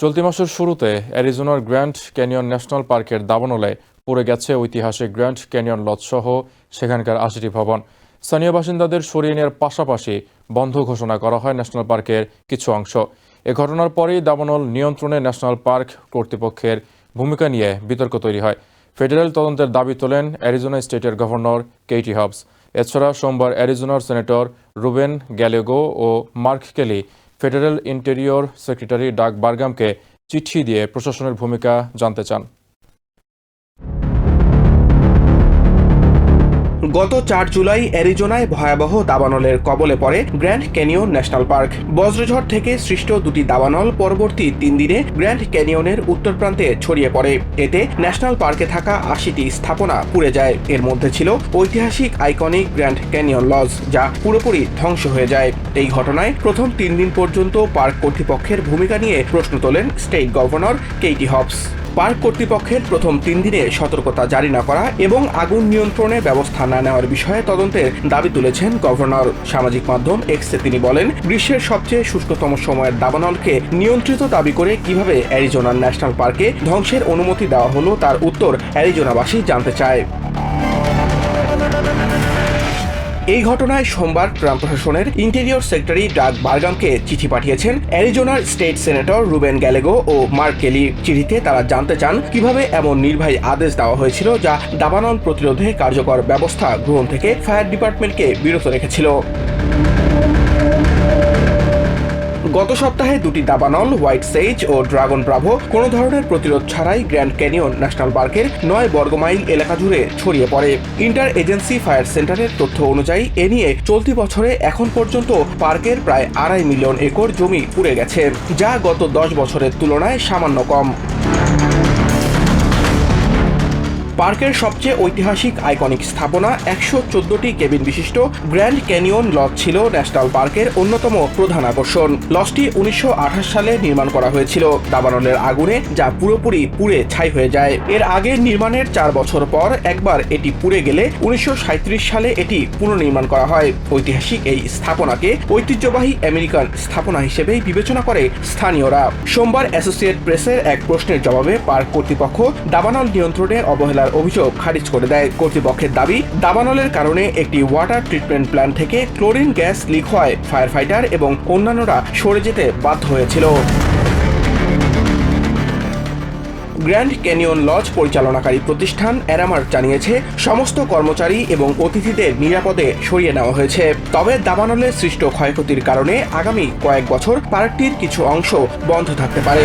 চলতি মাসের শুরুতে অ্যারিজোনার গ্র্যান্ড ক্যানিয়ন ন্যাশনাল পার্কের দাবানলে পড়ে গেছে ঐতিহাসিক গ্র্যান্ড ক্যানিয়ন লজ সহ সেখানকার আশিটি ভবন। স্থানীয় বাসিন্দাদের সরিয়ে নেওয়ার পাশাপাশি বন্ধ ঘোষণা করা হয় ন্যাশনাল পার্কের কিছু অংশ। এ ঘটনার পরেই দাবানল নিয়ন্ত্রণে ন্যাশনাল পার্ক কর্তৃপক্ষের ভূমিকা নিয়ে বিতর্ক তৈরি হয়। ফেডারেল তদন্তের দাবি তোলেন অ্যারিজোনা স্টেটের গভর্নর কেইটি হবস। এছাড়া সোমবার অ্যারিজোনার সেনেটর রুবেন গ্যালেগো ও Mark Kelly federal interior secretary Doug বার্গামকে চিঠি দিয়ে প্রশাসনের ভূমিকা জানতে চান। গত চার জুলাই অ্যারিজোনায় ভয়াবহ দাবানলের কবলে পড়ে গ্র্যান্ড ক্যানিয়ন ন্যাশনাল পার্ক। বজ্রঝড় থেকে সৃষ্ট দুটি দাবানল পরবর্তী তিন দিনে গ্র্যান্ড ক্যানিয়নের উত্তর প্রান্তে ছড়িয়ে পড়ে। এতে ন্যাশনাল পার্কে থাকা আশিটি স্থাপনা পুড়ে যায়। এর মধ্যে ছিল ঐতিহাসিক আইকনিক গ্র্যান্ড ক্যানিয়ন লজ, যা পুরোপুরি ধ্বংস হয়ে যায়। এই ঘটনায় প্রথম তিন দিন পর্যন্ত পার্ক কর্তৃপক্ষের ভূমিকা নিয়ে প্রশ্ন তোলেন state governor Katie Hobbs. Park কর্তৃপক্ষের প্রথম তিন দিনে সতর্কতা জারি না করা এবং আগুন নিয়ন্ত্রণে ব্যবস্থা না নেওয়ার বিষয়ে তদন্তের দাবি তুলেছেন গভর্নর সামাজিক মাধ্যম এক্সে। তিনি বলেন, গ্রীষ্মের সবচেয়ে শুষ্কতম সময়ের দাবানলকে নিয়ন্ত্রিত দাবি করে কীভাবে অ্যারিজোনার ন্যাশনাল পার্কে ধ্বংসের অনুমতি দেওয়া হলো তার উত্তর অ্যারিজোনাবাসী জানতে চায়। এই ঘটনায় সোমবার ট্রাম্প প্রশাসনের ইন্টেরিয়র সেক্রেটারি ডাক বার্গামকে চিঠি পাঠিয়েছেন। অ্যারিজোনার স্টেট সেনেটর রুবেন গ্যালেগো ও মার্ক কেলি চিঠিতে তারা জানতে চান কীভাবে এমন নির্বাহী আদেশ দেওয়া হয়েছিল যা দাবানন প্রতিরোধে কার্যকর ব্যবস্থা গ্রহণ থেকে ফায়ার ডিপার্টমেন্টকে বিরত রেখেছিল। গত সপ্তাহে দুটি দাবানল, হোয়াইট সেজ ও ড্রাগন ব্রাভো কোনো ধরনের প্রতিরোধ ছাড়াই গ্র্যান্ড ক্যানিয়ন ন্যাশনাল পার্কের নয় বর্গমাইল এলাকা জুড়ে ছড়িয়ে পড়ে। ইন্টার এজেন্সি ফায়ার সেন্টারের তথ্য অনুযায়ী, এ নিয়ে চলতি বছরে এখন পর্যন্ত পার্কের প্রায় আড়াই মিলিয়ন একর জমি পুড়ে গেছে, যা গত দশ বছরের তুলনায় সামান্য কম। পার্কের সবচেয়ে ঐতিহাসিক আইকনিক স্থাপনা একশো চোদ্দটি কেবিন বিশিষ্ট গ্র্যান্ড ক্যানিয়ন লজ ছিল ন্যাশনাল পার্কের অন্যতম প্রধান আকর্ষণ। লজটি উনিশশো আঠাশ সালে নির্মাণ করা হয়েছিল। দাবানলের আগুনে যা পুরোপুরি পুড়ে ছাই হয়ে যায়। এর আগে নির্মাণের চার বছর পর একবার এটি পুড়ে গেলে উনিশশো সাঁইত্রিশ সালে এটি পুনর্নির্মাণ করা হয়। ঐতিহাসিক এই স্থাপনাকে ঐতিহ্যবাহী আমেরিকান স্থাপনা হিসেবেই বিবেচনা করে স্থানীয়রা। সোমবার অ্যাসোসিয়েট প্রেসের এক প্রশ্নের জবাবে পার্ক কর্তৃপক্ষ দাবানল নিয়ন্ত্রণে অবহেলার অভিযোগ খারিজ করে দেয় কর্তৃপক্ষের দাবি। দাবানলের কারণে একটি ওয়াটার ট্রিটমেন্ট প্ল্যান্ট থেকে ক্লোরিন গ্যাস লিক হয়। ফায়ার ফাইটার এবং অন্যান্যরা সরে যেতে বাধ্য হয়েছিল। গ্র্যান্ড ক্যানিয়ন লজ পরিচালনাকারী প্রতিষ্ঠান অ্যারামার জানিয়েছে, সমস্ত কর্মচারী এবং অতিথিদের নিরাপদে সরিয়ে নেওয়া হয়েছে। তবে দাবানলে সৃষ্ট ক্ষয়ক্ষতির কারণে আগামী কয়েক বছর পার্কটির কিছু অংশ বন্ধ থাকতে পারে।